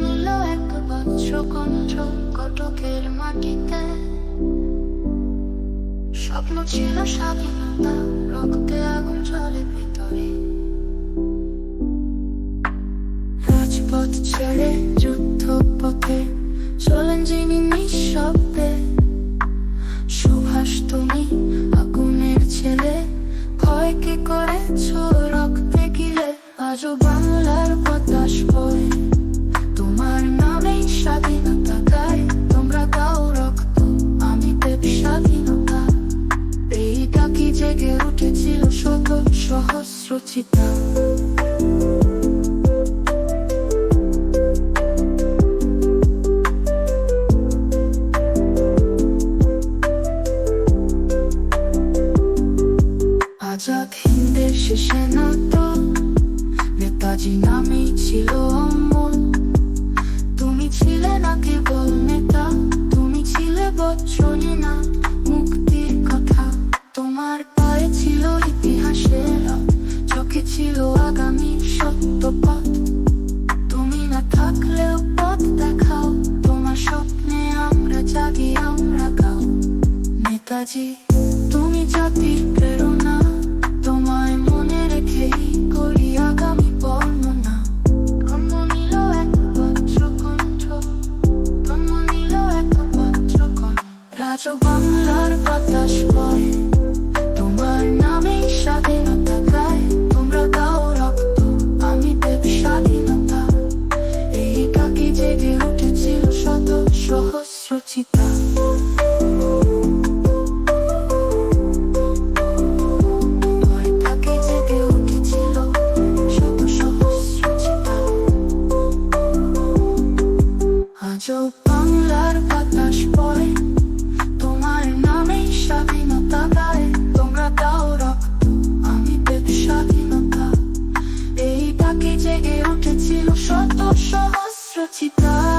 নিল এক কণ্ঠ কটকের মাটিতে। স্বপ্ন ছিল স্বাধীনতা, রক্তে আগুন ভিতরে। রাজপথ ছেড়ে যুদ্ধ পথে চলেন যিনি নিঃশব্দে। সুভাষ, তুমি আগুনের ছেলে ভয় কি করেছ রক্তে গিলে। আজও বাংলার বাতাস বয়। স্বাধীনতা গায় তোমরা গাও আমি দেব স্বাধীনতা এই ডাকি জেগে উঠেছিল শত সহস্র আজাদ হিন্দের শেষে নাতো নেতাজি তুমি জাতির প্রেরণা, তোমায় মনে রেখেই করি আগামী বর্ণনা। কর্ম নিল এক কণ্ঠ কর্ম নিল এক কণ্ঠ। রাজ বাংলার বাতাস বয়, তোমার নামেই স্বাধীনতা গায়। তোমরা গাও রক্ত, আমি দেব স্বাধীনতা। এই কাকি জেগে উঠেছিল শত সহস্র চিতা। тебя.